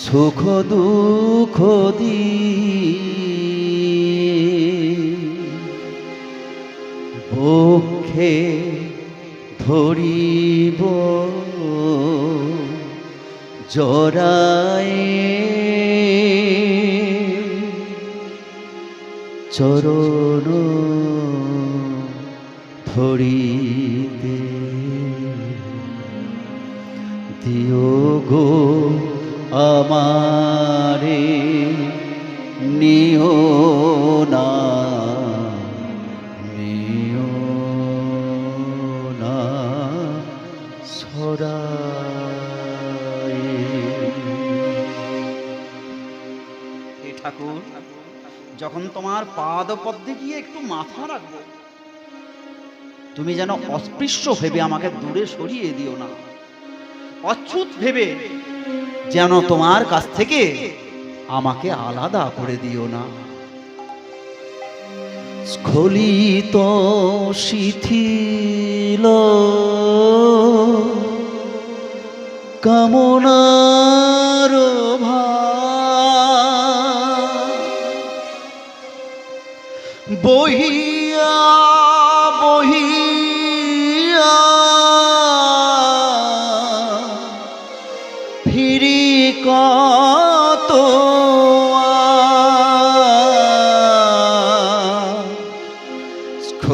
সুখ দুঃখ বক্ষে ধরিব জরায়ে চরণ ধরিতে। দিও গো আমারে, নিও না নিও না সরাই হে ঠাকুর, যখন তোমার পাদপদ্মে গিয়ে একটু মাথা রাখব, তুমি যেন অস্পৃশ্য ভেবে আমাকে দূরে সরিয়ে দিও না। অচ্যুত ভেবে, যেন তোমার কাছ থেকে আমাকে আলাদা করে দিও না স্খলিত শিথিল কামনার। বহিয়া বহিয়া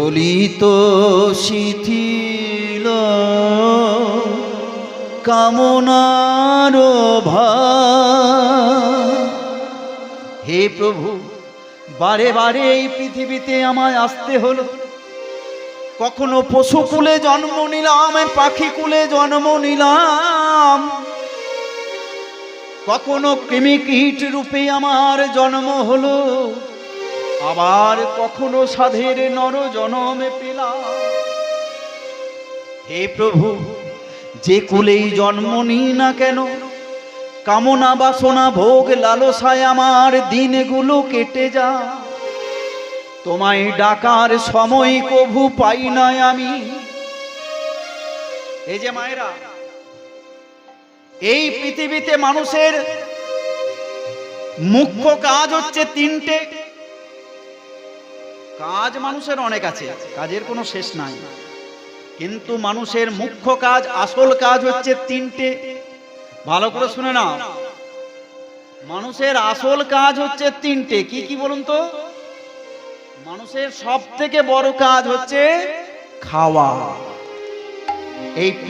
স্খলিত শিথিল কামনার। হে প্রভু, বারে বারে এই পৃথিবীতে আমায় আসতে হলো। কখনো পশু কুলে জন্ম নিলাম পাখি কুলে জন্ম নিলাম। কখনো কৃমি কীট রূপে আমার জন্ম হলো। আবার কখনো সাধের নর জনমে পেলাম। হে প্রভু, যে কুলেই জন্ম নিই না কেন, কামনা বাসনা ভোগ লালসায় আমার দিনগুলো কেটে যা। তোমায় ডাকার সময় কভু পাই না আমি। এই যে মায়েরা, এই পৃথিবীতে মানুষের মুখ্য কাজ হচ্ছে তিনটে। কাজ মানুষের অনেক আছে, কাজের কোনো শেষ নাই। কিন্তু মানুষের মুখ্য কাজ, আসল কাজ হচ্ছে তিনটে। ভালো করে শুনে নাও। মানুষের আসল কাজ হচ্ছে তিনটে। কি কি বলুন তো? মানুষের সব থেকে বড় কাজ হচ্ছে খাওয়া। এই